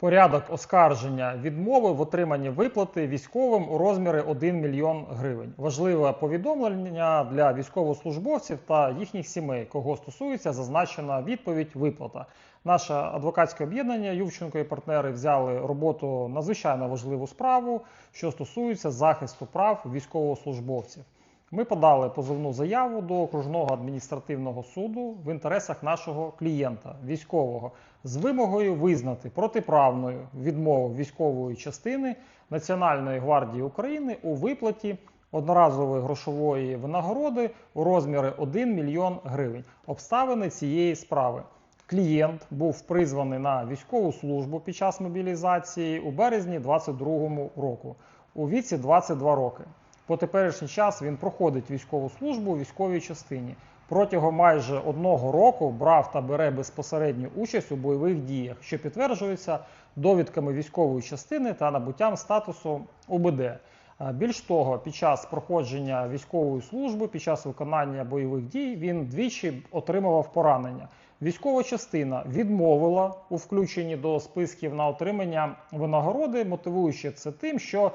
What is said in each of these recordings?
Порядок оскарження відмови в отриманні виплати військовим у розмірі 1 мільйон гривень. Важливе повідомлення для військовослужбовців та їхніх сімей, кого стосується зазначена відповідь виплата. Наше адвокатське об'єднання Ювченко і партнери взяли роботу надзвичайно важливу справу, що стосується захисту прав військовослужбовців. Ми подали позовну заяву до окружного адміністративного суду в інтересах нашого клієнта, військового, з вимогою визнати протиправною відмову військової частини Національної гвардії України у виплаті одноразової грошової винагороди у розмірі 1 мільйон гривень. Обставини цієї справи. Клієнт був призваний на військову службу під час мобілізації у березні 2022 року у віці 22 роки. По теперішній час він проходить військову службу у військовій частині. Протягом майже одного року брав та бере безпосередню участь у бойових діях, що підтверджується довідками військової частини та набуттям статусу УБД. Більш того, під час проходження військової служби, під час виконання бойових дій, він двічі отримував поранення. Військова частина відмовила у включенні до списків на отримання винагороди, мотивуючи це тим, що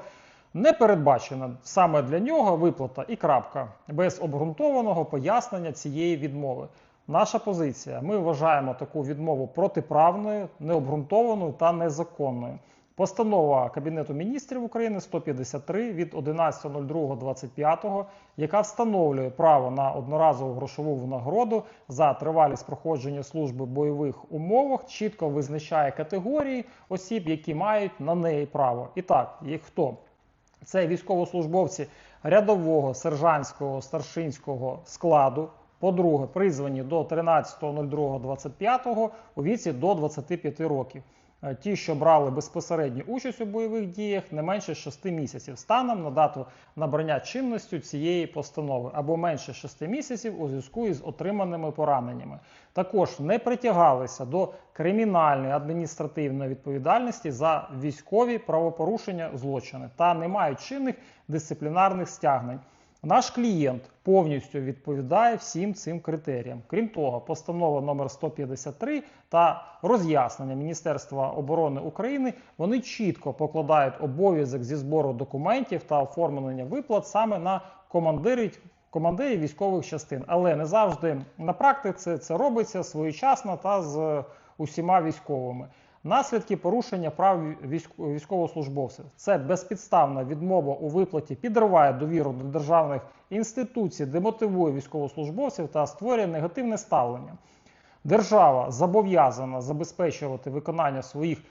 не передбачена саме для нього виплата і крапка без обґрунтованого пояснення цієї відмови. Наша позиція: ми вважаємо таку відмову протиправною, необґрунтованою та незаконною. Постанова Кабінету міністрів України 153 від 11.02.25, яка встановлює право на одноразову грошову винагороду за тривалість проходження служби в бойових умовах, чітко визначає категорії осіб, які мають на неї право. І так, їх хто? Це військовослужбовці рядового, сержантського, старшинського складу. По-друге, призвані до 13.02.25 у віці до 25 років. Е, Ті, що брали безпосередню участь у бойових діях, не менше 6 місяців станом на дату набрання чинності цієї постанови, або менше 6 місяців у зв'язку із отриманими пораненнями. Також не притягалися до кримінальної адміністративної відповідальності за військові правопорушення злочини та не мають чинних дисциплінарних стягнень. Наш клієнт повністю відповідає всім цим критеріям. Крім того, постанова номер 153 та роз'яснення Міністерства оборони України вони чітко покладають обов'язок зі збору документів та оформлення виплат саме на командирів командирів військових частин. Але не завжди на практиці це робиться своєчасно та з усіма військовими. Наслідки порушення прав військ- військовослужбовців це безпідставна відмова у виплаті підриває довіру до державних інституцій, демотивує військовослужбовців та створює негативне ставлення. Держава зобов'язана забезпечувати виконання своїх